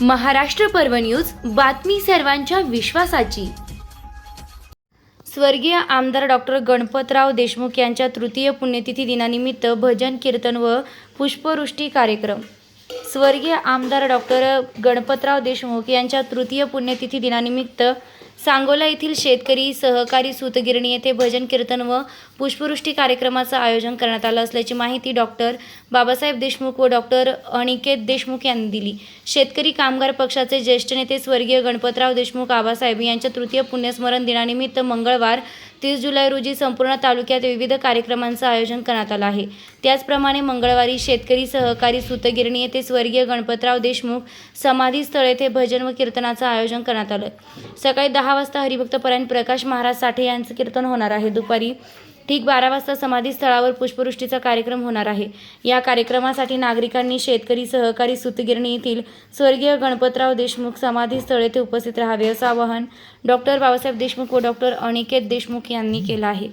महाराष्ट्र पर्व न्यूज बातमी सर्वांच्या विश्वासाची. स्वर्गीय आमदार डॉक्टर गणपतराव देशमुख यांच्या तृतीय पुण्यतिथी दिनानिमित्त भजन कीर्तन व पुष्पवृष्टी कार्यक्रम. स्वर्गीय आमदार डॉक्टर गणपतराव देशमुख यांच्या तृतीय पुण्यतिथी दिनानिमित्त सांगोला येथील शेतकरी सहकारी सूतगिरणी येथे भजन कीर्तन व पुष्पवृष्टी कार्यक्रमाचं आयोजन करण्यात आलं असल्याची माहिती डॉक्टर बाबासाहेब देशमुख व डॉक्टर अनिकेत देशमुख यांनी दिली. शेतकरी कामगार पक्षाचे ज्येष्ठ नेते स्वर्गीय गणपतराव देशमुख आबासाहेब यांच्या तृतीय पुण्यस्मरण दिनानिमित्त मंगळवार तीस जुलै रोजी संपूर्ण तालुक्यात विविध कार्यक्रमांचं आयोजन करण्यात आलं आहे. त्याचप्रमाणे मंगळवारी शेतकरी सहकारी सूतगिरणी येथे स्वर्गीय गणपतराव देशमुख समाधीस्थळ येथे भजन व कीर्तनाचं आयोजन करण्यात आलं. सकाळी दहा वाजता हरिभक्तपरायण प्रकाश महाराज साठे यांचं कीर्तन होणार आहे. दुपारी ठीक बारा वाजता समाधी स्थळावर पुष्पवृष्टीचा कार्यक्रम होणार आहे. या कार्यक्रमासाठी नागरिकांनी शेतकरी सहकारी सुतगिरणी येथील स्वर्गीय गणपतराव देशमुख समाधी स्थळ येथे उपस्थित राहावे असं आवाहन डॉक्टर बाबासाहेब देशमुख व डॉक्टर अनिकेत देशमुख यांनी केलं आहे.